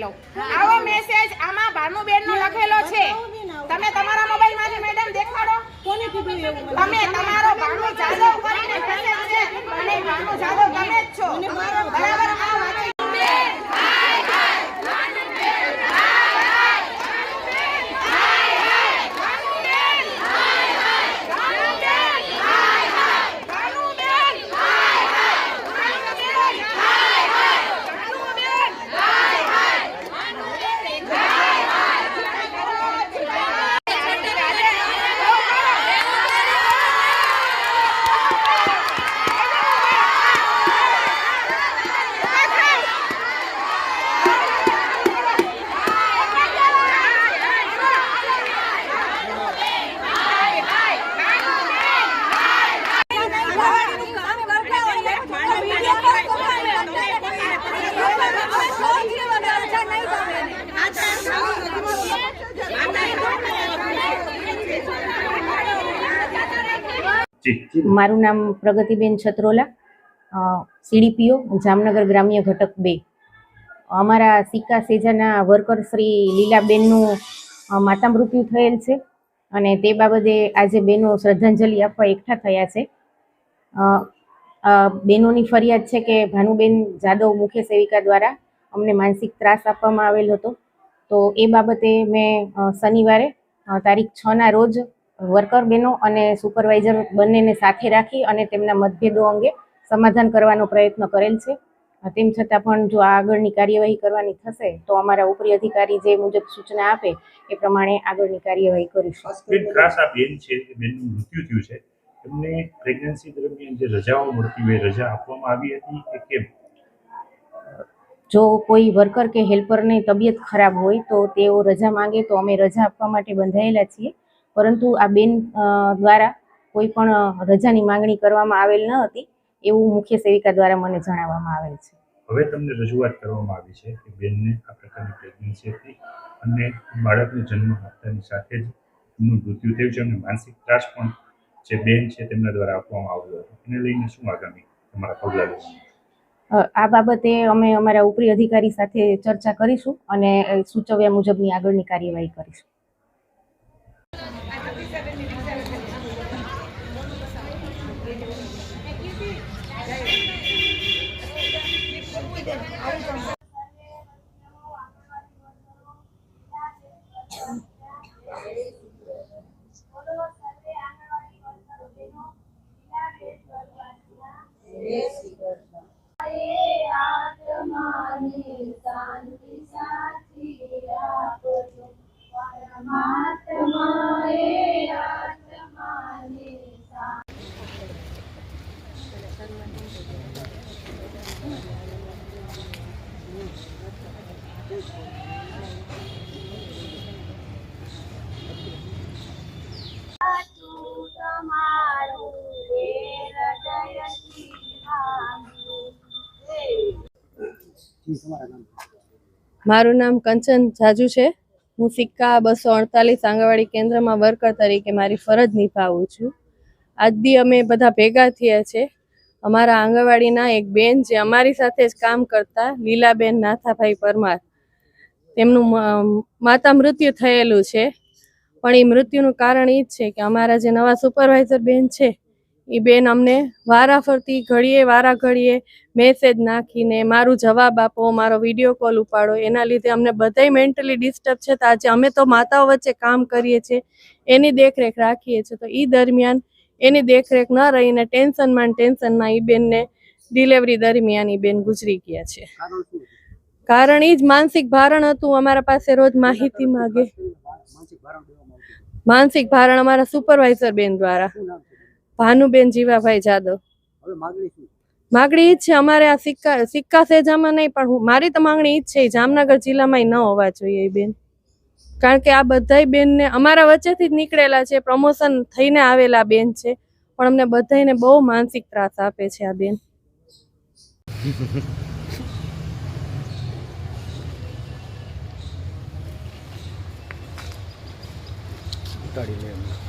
આવો મેસેજ આમાં ભાનુબેન નો લખેલો છે. તમે તમારા મોબાઈલમાંથી મેડમ દેખાડો. કોને કીધું એવું તમે તમારો ભાનુ જાદવ કરીને મેસેજ છે. અને ભાનુ જાદવ તમે જ છો. બરાબર? મારું નામ પ્રગતિબેન છત્રોલા સીડીપીઓ, જામનગર ગ્રામ્ય ઘટક બે. અમારા સિક્કા સેજાના વર્કર શ્રી લીલાબેનનું માતા મૃત્યુ થયેલ છે અને તે બાબતે આજે બેનો શ્રદ્ધાંજલિ આપવા એકઠા થયા છે. બેનોની ફરિયાદ છે કે ભાનુબેન જાદવ મુખ્ય સેવિકા દ્વારા અમને માનસિક ત્રાસ આપવામાં આવેલ હતો. તો એ બાબતે મેં શનિવારે તારીખ છના રોજ વર્કર બહેનો અને સુપરવાઇઝર બંનેને સાથે રાખી અને તેમના મતભેદો અંગે સમાધાન કરવાનો પ્રયત્ન કરેલ છે. તેમ છતાં પણ જો આ આગળની કાર્યવાહી કરવાની થશે તો અમારા ઉપરી અધિકારી જે મુજબ સૂચના આપે એ પ્રમાણે આગળની કાર્યવાહી કરીશું. બેન આ બેન છે બેનનું મૃત્યુ થયું છે. એમને પ્રેગ્નન્સી દરમિયાન જે રજાઓ મળતી હોય રજા આપવામાં આવી હતી કે કેમ? જો કોઈ વર્કર કે હેલ્પરની તબિયત ખરાબ હોય તો તેઓ રજા માંગે તો અમે રજા આપવા માટે બંધાયેલા છીએ. પરંતુ આ બેન દ્વારા કોઈ પણ રજાની માંગણી કરવામાં આવેલ ન હતી એવું મુખ્ય સેવિકા દ્વારા મને જણાવવામાં આવેલ છે. હવે તમને રજૂઆત કરવામાં આવી છે કે બેનને આ પ્રકારની પ્રેગ્નન્સી હતી અને બાળકને જન્મ આપતાની સાથે જ એમનું મૃત્યુ થયું છે અને માનસિક ત્રાસ પણ જે બેન છે તેમના દ્વારા આપવામાં આવ્યો હતો. એને લઈને શું આગામી તમારા પગલાં લેવાનું આ બાબતે અમે અમારા ઉપરી અધિકારી સાથે ચર્ચા કરીશું અને સૂચવ્યા મુજબની આગળની કાર્યવાહી કરીશું. આત્માની શાંતિ સાચી આપજો પરમા મારું નામ કંચન જાજુ છે. હું સિક્કા બસો અડતાલીસ આંગણવાડી કેન્દ્રમાં વર્કર તરીકે મારી ફરજ નિભાવું છું. આજ દી અમે બધા ભેગા થયા છે. અમારા આંગણવાડીના એક બેન જે અમારી સાથે જ કામ કરતા, લીલાબેન નાથાભાઈ પરમાર. તેમનું માતા મૃત્યુ થયેલું છે. પણ એ મૃત્યુનું કારણ એ જ છે કે અમારા જે નવા સુપરવાઇઝર બેન છે એ બેન અમને વારા ફરતી ઘડીએ વારા ઘડીએ મેસેજ નાખીને મારું જવાબ આપો મારો વીડિયો કોલ ઉપાડો. એના લીધે અમને બધાય મેન્ટલી ડિસ્ટર્બ છે. તો આજે અમે તો માતાઓ વચ્ચે કામ કરીએ છીએ. એની દેખરેખ રાખીએ છીએ. તો એ દરમિયાન એની દેખરેખ ન રહીને ટેન્શનમાં ને ટેન્શનમાં એ બેનને ડિલિવરી દરમિયાન એ બેન ગુજરી ગયા છે. કારણ એ જ માનસિક ભારણ હતું. અમારા પાસે રોજ માહિતી માગે. માનસિક ભારણ અમારા સુપરવાઇઝર બેન દ્વારા. ભાનુબેન જીવાભાઈ જાદવ. માગણી ઈ જ છે અમારે આ સિક્કા સિક્કા સેજામાં નહીં પણ હું મારી તો માંગણી ઈ જ છે જામનગર જિલ્લામાં ન હોવા જોઈએ એ બેન. કારણ કે આ બધાય બેનને અમારા વચ્ચેથી જ નીકળેલા છે પ્રમોશન થઈને આવેલા બેન છે પણ અમને બધાયને બહુ માનસિક ત્રાસ આપે છે આ બેન. ઉતાડી લે એમને.